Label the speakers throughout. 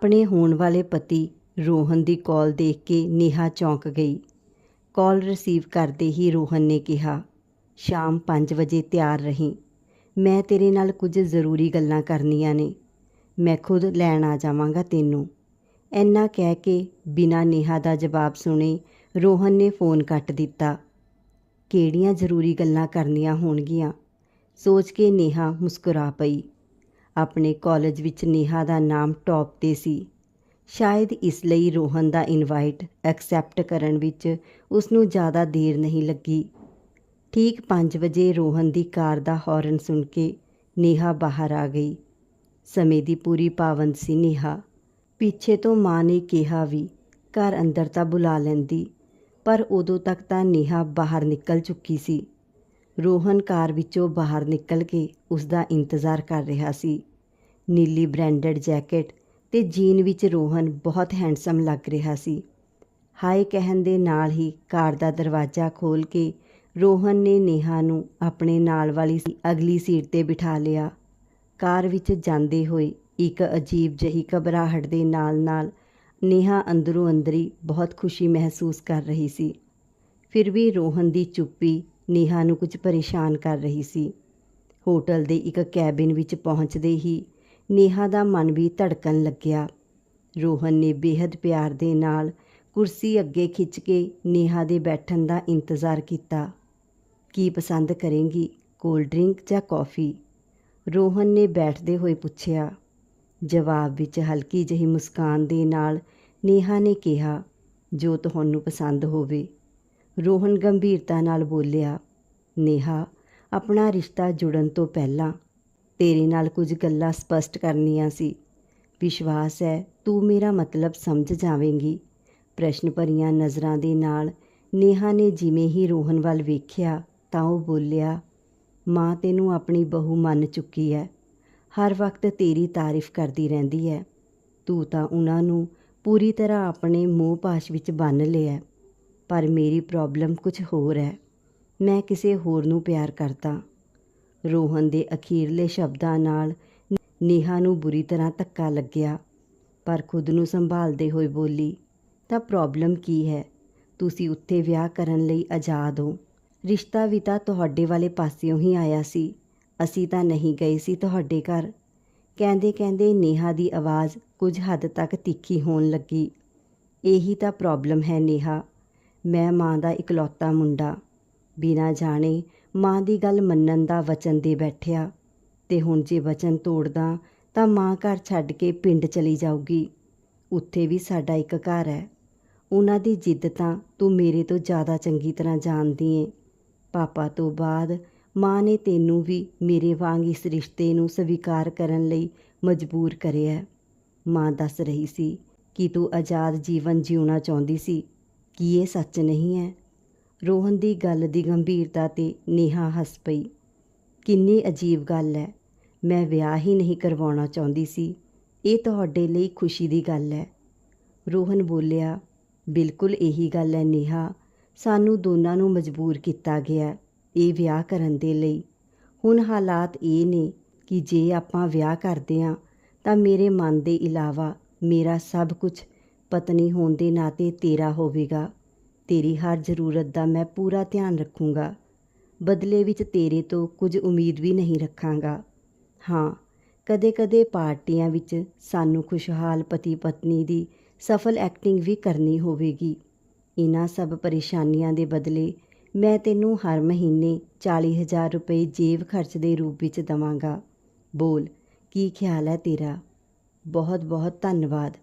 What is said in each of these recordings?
Speaker 1: ਆਪਣੇ ਹੋਣ ਵਾਲੇ ਪਤੀ ਰੋਹਨ ਦੀ ਕਾਲ ਦੇਖ ਕੇ ਨੇਹਾ ਚੌਂਕ ਗਈ। ਕਾਲ ਰਿਸੀਵ ਕਰਦੇ ਹੀ ਰੋਹਨ ਨੇ ਕਿਹਾ, ਸ਼ਾਮ 5 ਵਜੇ ਤਿਆਰ ਰਹੀ। ਮੈਂ ਤੇਰੇ ਨਾਲ ਕੁਝ ਜ਼ਰੂਰੀ ਗੱਲਾਂ ਕਰਨੀਆਂ ਨੇ। ਮੈਂ ਖੁਦ ਲੈਣ ਆ ਜਾਵਾਂਗਾ ਤੈਨੂੰ। ਇੰਨਾ ਕਹਿ ਕੇ ਬਿਨਾਂ ਨੇਹਾ ਦਾ ਜਵਾਬ ਸੁਣੇ ਰੋਹਨ ਨੇ ਫੋਨ ਕੱਟ ਦਿੱਤਾ। ਕਿਹੜੀਆਂ ਜ਼ਰੂਰੀ ਗੱਲਾਂ ਕਰਨੀਆਂ ਹੋਣਗੀਆਂ? ਸੋਚ ਕੇ ਨੇਹਾ ਮੁਸਕਰਾ ਪਈ। ਆਪਣੇ ਕਾਲਜ ਵਿੱਚ ਨੇਹਾ ਦਾ ਨਾਮ ਟੌਪ ਤੇ ਸੀ। ਸ਼ਾਇਦ ਇਸ ਲਈ ਰੋਹਨ ਦਾ ਇਨਵਾਈਟ ਐਕਸੈਪਟ ਕਰਨ ਵਿੱਚ ਉਸ ਨੂੰ ਜ਼ਿਆਦਾ ਦੇਰ ਨਹੀਂ ਲੱਗੀ। ਠੀਕ 5 ਵਜੇ ਰੋਹਨ ਦੀ ਕਾਰ ਦਾ ਹਾਰਨ ਸੁਣ ਕੇ ਨੇਹਾ ਬਾਹਰ ਆ ਗਈ। ਸਮੇਂ ਦੀ ਪੂਰੀ ਪਾਬੰਦ ਸੀ ਨੇਹਾ। ਪਿੱਛੇ ਤੋਂ ਮਾਂ ਨੇ ਕਿਹਾ ਵੀ ਘਰ ਅੰਦਰ ਤਾਂ ਬੁਲਾ ਲੈਂਦੀ, ਪਰ ਉਦੋਂ ਤੱਕ ਤਾਂ ਨੇਹਾ ਬਾਹਰ ਨਿਕਲ ਚੁੱਕੀ ਸੀ। ਰੋਹਨ ਕਾਰ ਵਿੱਚੋਂ ਬਾਹਰ ਨਿਕਲ ਕੇ ਉਸ ਦਾ ਇੰਤਜ਼ਾਰ ਕਰ ਰਿਹਾ ਸੀ। ਨੀਲੀ ਬ੍ਰਾਂਡਡ ਜੈਕਟ ਤੇ ਜੀਨ ਵਿੱਚ ਰੋਹਨ ਬਹੁਤ ਹੈਂਡਸਮ ਲੱਗ ਰਿਹਾ ਸੀ। ਹਾਈ ਕਹਿਣ ਦੇ ਨਾਲ ਹੀ ਕਾਰ ਦਾ ਦਰਵਾਜ਼ਾ ਖੋਲ ਕੇ ਰੋਹਨ ਨੇ ਨੇਹਾ ਨੂੰ ਆਪਣੇ ਨਾਲ ਵਾਲੀ ਸੀ- ਅਗਲੀ ਸੀਟ ਤੇ ਬਿਠਾ ਲਿਆ। ਕਾਰ ਵਿੱਚ ਜਾਂਦੇ ਹੋਏ ਇੱਕ ਅਜੀਬ ਜਿਹੀ ਘਬਰਾਹਟ ਦੇ ਨਾਲ-ਨਾਲ ਨੇਹਾ ਅੰਦਰੋਂ ਅੰਦਰੀ ਬਹੁਤ ਖੁਸ਼ੀ ਮਹਿਸੂਸ ਕਰ ਰਹੀ ਸੀ। ਫਿਰ ਵੀ ਰੋਹਨ ਦੀ ਚੁੱਪੀ ਨੇਹਾ ਨੂੰ ਕੁਝ ਪਰੇਸ਼ਾਨ ਕਰ ਰਹੀ ਸੀ। ਹੋਟਲ ਦੇ ਇੱਕ ਕੈਬਿਨ ਵਿੱਚ ਪਹੁੰਚਦੇ ਹੀ ਨੇਹਾ ਦਾ ਮਨ ਵੀ ਧੜਕਣ ਲੱਗਿਆ। ਰੋਹਨ ਨੇ ਬੇहद ਪਿਆਰ ਦੇ ਨਾਲ ਕੁਰਸੀ ਅੱਗੇ ਖਿੱਚ ਕੇ ਨੇਹਾ ਦੇ ਬੈਠਣ ਦਾ ਇੰਤਜ਼ਾਰ ਕੀਤਾ। ਕੀ ਪਸੰਦ ਕਰੇਂਗੀ, ਕੋਲਡ ਡਰਿੰਕ ਜਾਂ ਕੌਫੀ? ਰੋਹਨ ਨੇ ਬੈਠਦੇ ਹੋਏ ਪੁੱਛਿਆ। ਜਵਾਬ ਵਿੱਚ ਹਲਕੀ ਜਿਹੀ ਮੁਸਕਾਨ ਦੇ ਨਾਲ ਨੇਹਾ ਨੇ ਕਿਹਾ, ਜੋ ਤੁਹਾਨੂੰ ਪਸੰਦ ਹੋਵੇ। ਰੋਹਨ ਗੰਭੀਰਤਾ ਨਾਲ ਬੋਲਿਆ, ਨੇਹਾ, ਆਪਣਾ ਰਿਸ਼ਤਾ ਜੁੜਨ ਤੋਂ ਪਹਿਲਾਂ ਤੇਰੇ ਨਾਲ ਕੁਝ ਗੱਲਾਂ ਸਪਸ਼ਟ ਕਰਨੀਆਂ ਸੀ। ਵਿਸ਼ਵਾਸ ਹੈ, ਤੂੰ ਮੇਰਾ ਮਤਲਬ ਸਮਝ ਜਾਵੇਂਗੀ। ਪ੍ਰਸ਼ਨ ਭਰੀਆਂ ਨਜ਼ਰਾਂ ਦੇ ਨਾਲ ਨੇਹਾ ਨੇ ਜਿਵੇਂ ਹੀ ਰੋਹਨ ਵੱਲ ਵੇਖਿਆ ਤਾਂ ਉਹ ਬੋਲਿਆ, ਮਾਂ ਤੈਨੂੰ ਆਪਣੀ ਬਹੂ ਮੰਨ ਚੁੱਕੀ ਹੈ। ਹਰ ਵਕਤ ਤੇਰੀ ਤਾਰੀਫ ਕਰਦੀ ਰਹਿੰਦੀ ਹੈ। ਤੂੰ ਤਾਂ ਉਹਨਾਂ ਨੂੰ ਪੂਰੀ ਤਰ੍ਹਾਂ ਆਪਣੇ ਮੋਹ ਪਾਸ਼ ਵਿੱਚ ਬੰਨ ਲਿਆ ਪਰ ਮੇਰੀ ਪ੍ਰੋਬਲਮ ਕੁਝ ਹੋਰ ਹੈ। ਮੈਂ ਕਿਸੇ ਹੋਰ ਨੂੰ ਪਿਆਰ ਕਰਦਾ। ਰੋਹਨ ਦੇ ਅਖੀਰਲੇ ਸ਼ਬਦਾਂ ਨਾਲ ਨੇਹਾ ਨੂੰ ਬੁਰੀ ਤਰ੍ਹਾਂ ਧੱਕਾ ਲੱਗਿਆ। ਪਰ ਖੁਦ ਨੂੰ ਸੰਭਾਲਦੇ ਹੋਏ ਬੋਲੀ, ਤਾਂ ਪ੍ਰੋਬਲਮ ਕੀ ਹੈ? ਤੁਸੀਂ ਉੱਥੇ ਵਿਆਹ ਕਰਨ ਲਈ ਆਜ਼ਾਦ ਹੋ। ਰਿਸ਼ਤਾ ਵੀ ਤਾਂ ਤੁਹਾਡੇ ਵਾਲੇ ਪਾਸਿਓਂ ਹੀ ਆਇਆ ਸੀ। ਅਸੀਂ ਤਾਂ ਨਹੀਂ ਗਏ ਸੀ ਤੁਹਾਡੇ ਘਰ। ਕਹਿੰਦੇ ਕਹਿੰਦੇ ਨੇਹਾ ਦੀ ਆਵਾਜ਼ ਕੁਝ ਹੱਦ ਤੱਕ ਤਿੱਖੀ ਹੋਣ ਲੱਗੀ। ਇਹੀ ਤਾਂ ਪ੍ਰੋਬਲਮ ਹੈ ਨੇਹਾ। ਮੈਂ ਮਾਂ ਦਾ ਇਕਲੌਤਾ ਮੁੰਡਾ। ਬਿਨਾਂ ਜਾਣੇ ਮਾਂ ਦੀ ਗੱਲ ਮੰਨਣ ਦਾ ਵਚਨ ਦੇ ਬੈਠਿਆ। ਤੇ ਹੁਣ ਜੇ ਵਚਨ ਤੋੜਦਾ ਤਾਂ ਮਾਂ ਘਰ ਛੱਡ ਕੇ ਪਿੰਡ ਚਲੀ ਜਾਊਗੀ। ਉੱਥੇ ਵੀ ਸਾਡਾ ਇੱਕ ਘਰ ਹੈ। ਉਹਨਾਂ ਦੀ ਜਿੱਦ ਤਾਂ ਤੂੰ ਮੇਰੇ ਤੋਂ ਜ਼ਿਆਦਾ ਚੰਗੀ ਤਰ੍ਹਾਂ ਜਾਣਦੀ ਏ। ਪਾਪਾ ਤੋਂ ਬਾਅਦ ਮਾਂ ਨੇ ਤੈਨੂੰ ਵੀ ਮੇਰੇ ਵਾਂਗ ਇਸ ਰਿਸ਼ਤੇ ਨੂੰ ਸਵੀਕਾਰ ਕਰਨ ਲਈ ਮਜਬੂਰ ਕਰਿਆ। ਮਾਂ ਦੱਸ ਰਹੀ ਸੀ ਕਿ ਤੂੰ ਆਜ਼ਾਦ ਜੀਵਨ ਜਿਉਣਾ ਚਾਹੁੰਦੀ ਸੀ। ਕੀ ਇਹ ਸੱਚ ਨਹੀਂ ਹੈ? ਰੋਹਨ ਦੀ ਗੱਲ ਦੀ ਗੰਭੀਰਤਾ ਤੇ ਨੇਹਾ ਹੱਸ ਪਈ। ਕਿੰਨੀ ਅਜੀਬ ਗੱਲ ਹੈ। ਮੈਂ ਵਿਆਹ ਹੀ ਨਹੀਂ ਕਰਵਾਉਣਾ ਚਾਹੁੰਦੀ ਸੀ। ਇਹ ਤੁਹਾਡੇ ਲਈ ਖੁਸ਼ੀ ਦੀ ਗੱਲ ਹੈ। ਰੋਹਨ ਬੋਲਿਆ, ਬਿਲਕੁਲ ਇਹੀ ਗੱਲ ਹੈ ਨੇਹਾ। ਸਾਨੂੰ ਦੋਨਾਂ ਨੂੰ ਮਜਬੂਰ ਕੀਤਾ ਗਿਆ ਇਹ ਵਿਆਹ ਕਰਨ ਦੇ ਲਈ। ਹੁਣ ਹਾਲਾਤ ਇਹ ਨੇ ਕਿ ਜੇ ਆਪਾਂ ਵਿਆਹ ਕਰਦੇ ਹਾਂ ਤਾਂ ਮੇਰੇ ਮਨ ਦੇ ਇਲਾਵਾ ਮੇਰਾ ਸਭ ਕੁਝ ਪਤਨੀ ਹੋਣ ਦੇ ਨਾਤੇ ਤੇਰਾ ਹੋਵੇਗਾ। ਤੇਰੀ ਹਰ ਜ਼ਰੂਰਤ ਦਾ ਮੈਂ ਪੂਰਾ ਧਿਆਨ ਰੱਖੂੰਗਾ। ਬਦਲੇ ਵਿੱਚ ਤੇਰੇ ਤੋਂ ਕੁਝ ਉਮੀਦ ਵੀ ਨਹੀਂ ਰੱਖਾਂਗਾ। ਹਾਂ, ਕਦੇ-ਕਦੇ ਪਾਰਟੀਆਂ ਵਿੱਚ ਸਾਨੂੰ ਖੁਸ਼ਹਾਲ ਪਤੀ ਪਤਨੀ ਦੀ ਸਫਲ ਐਕਟਿੰਗ ਵੀ ਕਰਨੀ ਹੋਵੇਗੀ। ਇਹਨਾਂ ਸਭ ਪਰੇਸ਼ਾਨੀਆਂ ਦੇ ਬਦਲੇ ਮੈਂ ਤੈਨੂੰ ਹਰ ਮਹੀਨੇ 40000 ਰੁਪਏ ਜੇਬ ਖਰਚ ਦੇ ਰੂਪ ਵਿੱਚ ਦਵਾਂਗਾ। ਬੋਲ, ਕੀ ਖਿਆਲ ਹੈ ਤੇਰਾ? ਬਹੁਤ ਬਹੁਤ ਧੰਨਵਾਦ।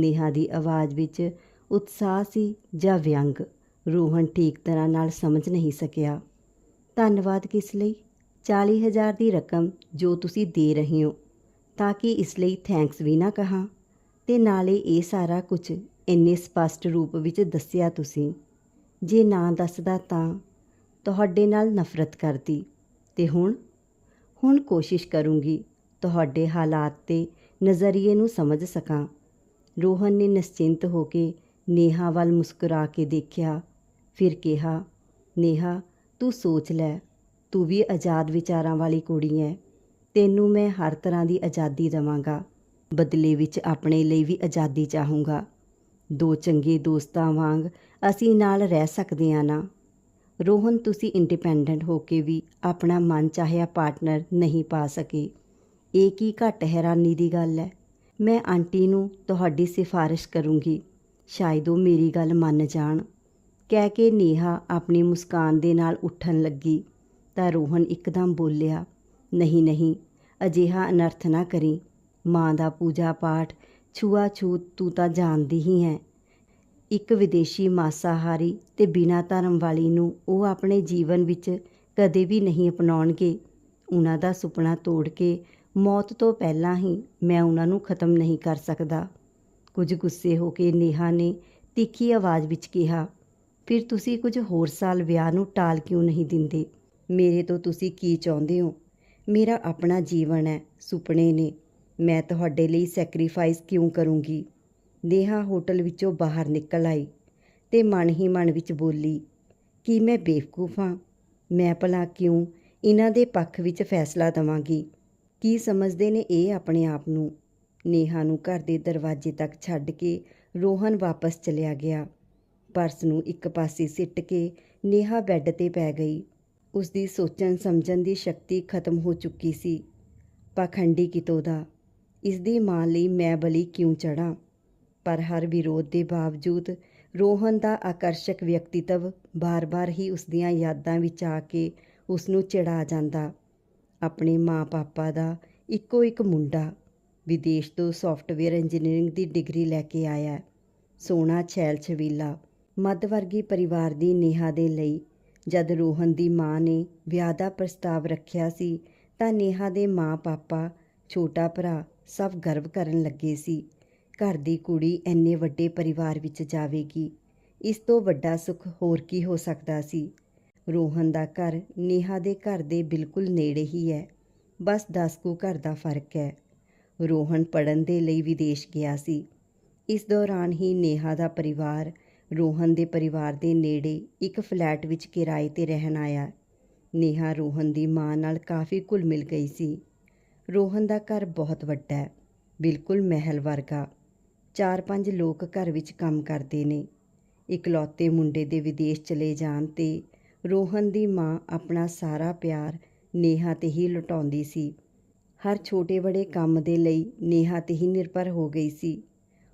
Speaker 1: ਨੇਹਾ ਦੀ ਆਵਾਜ਼ ਵਿੱਚ ਉਤਸ਼ਾਹ ਸੀ ਜਾਂ ਵਿਅੰਗ। ਰੋਹਨ ਠੀਕ ਤਰ੍ਹਾਂ ਨਾਲ ਸਮਝ ਨਹੀਂ ਸਕਿਆ। ਧੰਨਵਾਦ ਕਿਸ ਲਈ? 40000 ਦੀ ਰਕਮ ਜੋ ਤੁਸੀਂ ਦੇ ਰਹੇ ਹੋ, ਤਾਂ ਕਿ ਇਸ ਲਈ ਥੈਂਕਸ ਵੀ ਨਾ ਕਹਾਂ। ਤੇ ਨਾਲੇ ਇਹ ਸਾਰਾ ਕੁਝ ਇੰਨੇ ਸਪਸ਼ਟ ਰੂਪ ਵਿੱਚ ਦੱਸਿਆ ਤੁਸੀਂ। ਜੇ ਨਾ ਦੱਸਦਾ ਤਾਂ ਤੁਹਾਡੇ ਨਾਲ ਨਫ਼ਰਤ ਕਰਦੀ। ਤੇ ਹੁਣ? ਹੁਣ ਕੋਸ਼ਿਸ਼ ਕਰੂੰਗੀ ਤੁਹਾਡੇ ਹਾਲਾਤ ਤੇ ਨਜ਼ਰੀਏ ਨੂੰ ਸਮਝ ਸਕਾਂ। ਰੋਹਨ ਨੇ ਨਿਸ਼ਚਿੰਤ ਹੋ ਕੇ ਨੇਹਾ ਵੱਲ ਮੁਸਕਰਾ ਕੇ ਦੇਖਿਆ। ਫਿਰ ਕਿਹਾ, ਨੇਹਾ, ਤੂੰ ਸੋਚ ਲੈ, ਤੂੰ ਵੀ ਆਜ਼ਾਦ ਵਿਚਾਰਾਂ ਵਾਲੀ ਕੁੜੀ ਹੈ ਤੈਨੂੰ ਮੈਂ ਹਰ ਤਰ੍ਹਾਂ ਦੀ ਆਜ਼ਾਦੀ ਦੇਵਾਂਗਾ। ਬਦਲੇ ਵਿੱਚ ਆਪਣੇ ਲਈ ਵੀ ਆਜ਼ਾਦੀ ਚਾਹੂੰਗਾ। ਦੋ ਚੰਗੇ ਦੋਸਤਾਂ ਵਾਂਗ ਅਸੀਂ ਨਾਲ ਰਹਿ ਸਕਦੇ ਹਾਂ ਨਾ। ਰੋਹਨ, ਤੁਸੀਂ ਇੰਡੀਪੈਂਡੈਂਟ ਹੋ ਕੇ ਵੀ ਆਪਣਾ ਮਨ ਚਾਹਿਆ ਪਾਰਟਨਰ ਨਹੀਂ ਪਾ ਸਕੇ। ਇਹ ਕੀ ਘੱਟ ਹੈਰਾਨੀ ਦੀ ਗੱਲ ਹੈ ਮੈਂ ਆਂਟੀ ਨੂੰ ਤੁਹਾਡੀ ਸਿਫਾਰਿਸ਼ ਕਰੂੰਗੀ। ਸ਼ਾਇਦ ਉਹ ਮੇਰੀ ਗੱਲ ਮੰਨ ਜਾਣ। ਕਹਿ ਕੇ ਨੇਹਾ ਆਪਣੀ ਮੁਸਕਾਨ ਦੇ ਨਾਲ ਉੱਠਣ ਲੱਗੀ ਤਾਂ ਰੋਹਨ ਇੱਕਦਮ ਬੋਲਿਆ, ਨਹੀਂ ਨਹੀਂ, ਅਜਿਹਾ ਅਨਰਥ ਨਾ ਕਰੀ। ਮਾਂ ਦਾ ਪੂਜਾ ਪਾਠ ਛੂਆ ਛੂਤ ਤੂੰ ਤਾਂ ਜਾਣਦੀ ਹੀ ਹੈ। ਇੱਕ ਵਿਦੇਸ਼ੀ ਮਾਸਾਹਾਰੀ ਤੇ ਬਿਨਾਂ ਧਰਮ ਵਾਲੀ ਨੂੰ ਉਹ ਆਪਣੇ ਜੀਵਨ ਵਿੱਚ ਕਦੇ ਵੀ ਨਹੀਂ ਅਪਣਾਉਣਗੇ। ਉਹਨਾਂ ਦਾ ਸੁਪਨਾ ਤੋੜ ਕੇ ਮੌਤ ਤੋਂ ਪਹਿਲਾਂ ਹੀ ਮੈਂ ਉਹਨਾਂ ਨੂੰ ਖਤਮ ਨਹੀਂ ਕਰ ਸਕਦਾ। ਕੁਝ ਗੁੱਸੇ ਹੋ ਕੇ ਨੇਹਾ ਨੇ ਤਿੱਖੀ ਆਵਾਜ਼ ਵਿੱਚ ਕਿਹਾ, ਫਿਰ ਤੁਸੀਂ ਕੁਝ ਹੋਰ ਸਾਲ ਵਿਆਹ ਨੂੰ ਟਾਲ ਕਿਉਂ ਨਹੀਂ ਦਿੰਦੇ? ਮੇਰੇ ਤੋਂ ਤੁਸੀਂ ਕੀ ਚਾਹੁੰਦੇ ਹੋ? ਮੇਰਾ ਆਪਣਾ ਜੀਵਨ ਹੈ, ਸੁਪਨੇ ਨੇ। ਮੈਂ ਤੁਹਾਡੇ ਲਈ ਸੈਕਰੀਫਾਈਸ ਕਿਉਂ ਕਰੂੰਗੀ? ਨੇਹਾ ਹੋਟਲ ਵਿੱਚੋਂ ਬਾਹਰ ਨਿਕਲ ਆਈ ਤੇ ਮਨ ਹੀ ਮਨ ਵਿੱਚ ਬੋਲੀ, ਕੀ ਮੈਂ ਬੇਵਕੂਫ ਹਾਂ? ਮੈਂ ਭਲਾ ਕਿਉਂ ਇਹਨਾਂ ਦੇ ਪੱਖ ਵਿੱਚ ਫੈਸਲਾ ਦਵਾਂਗੀ? ਕੀ ਸਮਝਦੇ ਨੇ ਇਹ ਆਪਣੇ ਆਪ ਨੂੰ? ਨੇਹਾ ਨੂੰ ਘਰ ਦੇ ਦਰਵਾਜ਼ੇ ਤੱਕ ਛੱਡ ਕੇ ਰੋਹਨ ਵਾਪਸ ਚਲਿਆ ਗਿਆ। ਪਰਸ ਨੂੰ ਇੱਕ ਪਾਸੇ ਸਿੱਟ ਕੇ ਨੇਹਾ ਬੈੱਡ ਤੇ ਪੈ ਗਈ। ਉਸ ਦੀ ਸੋਚਣ ਸਮਝਣ ਦੀ ਸ਼ਕਤੀ ਖਤਮ ਹੋ ਚੁੱਕੀ ਸੀ। ਪਾਖੰਡੀ ਕਿਤੋਂ ਦਾ? ਇਸ ਦੀ ਮਾਂ ਲਈ ਮੈਂ ਬਲੀ ਕਿਉਂ ਚੜਾਂ ਪਰ ਹਰ ਵਿਰੋਧ ਦੇ ਬਾਵਜੂਦ ਰੋਹਨ ਦਾ ਆਕਰਸ਼ਕ ਵਿਅਕਤੀਤਵ ਬਾਰ-ਬਾਰ ਹੀ ਉਸ ਦੀਆਂ ਯਾਦਾਂ ਵਿੱਚ ਆ ਕੇ ਉਸ ਨੂੰ ਚਿੜਾ ਜਾਂਦਾ। ਆਪਣੇ ਮਾਂ-ਪਾਪਾ ਦਾ ਇੱਕੋ ਇੱਕ ਮੁੰਡਾ ਵਿਦੇਸ਼ ਤੋਂ ਸੌਫਟਵੇਅਰ ਇੰਜੀਨੀਅਰਿੰਗ ਦੀ ਡਿਗਰੀ ਲੈ ਕੇ ਆਇਆ ਹੈ। ਸੋਹਣਾ ਛੈਲ ਛਬੀਲਾ, ਮੱਧ ਵਰਗੀ ਪਰਿਵਾਰ ਦੀ ਨੇਹਾ ਦੇ ਲਈ ਜਦ ਰੋਹਨ ਦੀ ਮਾਂ ਨੇ ਵਿਆਹ ਦਾ ਪ੍ਰਸਤਾਵ ਰੱਖਿਆ ਸੀ ਤਾਂ ਨੇਹਾ ਦੇ ਮਾਂ-ਪਾਪਾ, ਛੋਟਾ ਭਰਾ ਸਭ ਗਰਵ ਕਰਨ ਲੱਗੇ ਸੀ, ਘਰ ਦੀ ਕੁੜੀ ਐਨੇ ਵੱਡੇ ਪਰਿਵਾਰ ਵਿੱਚ ਜਾਵੇਗੀ, ਇਸ ਤੋਂ ਵੱਡਾ ਸੁੱਖ ਹੋਰ ਕੀ ਹੋ ਸਕਦਾ ਸੀ ਰੋਹਨ ਦਾ ਘਰ ਨੇਹਾ ਦੇ ਘਰ ਦੇ ਬਿਲਕੁਲ ਨੇੜੇ ਹੀ ਹੈ। ਬਸ 10 ਕੁ ਘਰ ਦਾ ਫ਼ਰਕ ਹੈ। ਰੋਹਨ ਪੜਨ ਦੇ ਲਈ ਵਿਦੇਸ਼ ਗਿਆ ਸੀ। ਇਸ ਦੌਰਾਨ ਹੀ ਨੇਹਾ ਦਾ ਪਰਿਵਾਰ, ਰੋਹਨ ਦੇ ਪਰਿਵਾਰ ਦੇ ਨੇੜੇ ਇੱਕ ਫਲੈਟ ਵਿੱਚ ਕਿਰਾਏ ਤੇ ਰਹਿਣ ਆਇਆ। ਨੇਹਾ ਰੋਹਨ ਦੀ ਮਾਂ ਨਾਲ ਕਾਫੀ ਘੁਲ ਮਿਲ ਗਈ ਸੀ। ਰੋਹਨ ਦਾ ਘਰ ਬਹੁਤ ਵੱਡਾ ਹੈ, ਬਿਲਕੁਲ ਮਹਿਲ ਵਰਗਾ। ਚਾਰ ਪੰਜ ਲੋਕ ਘਰ ਵਿੱਚ ਕੰਮ ਕਰਦੇ ਨੇ। ਇਕਲੌਤੇ ਮੁੰਡੇ ਦੇ ਵਿਦੇਸ਼ ਚਲੇ ਜਾਣ ਤੇ ਰੋਹਨ ਦੀ ਮਾਂ ਆਪਣਾ ਸਾਰਾ ਪਿਆਰ ਨੇਹਾ ਤੇ ਹੀ ਲੁਟਾਉਂਦੀ ਸੀ। ਹਰ ਛੋਟੇ ਬੜੇ ਕੰਮ ਦੇ ਲਈ ਨੇਹਾ ਤੇ ਹੀ ਨਿਰਭਰ ਹੋ ਗਈ ਸੀ।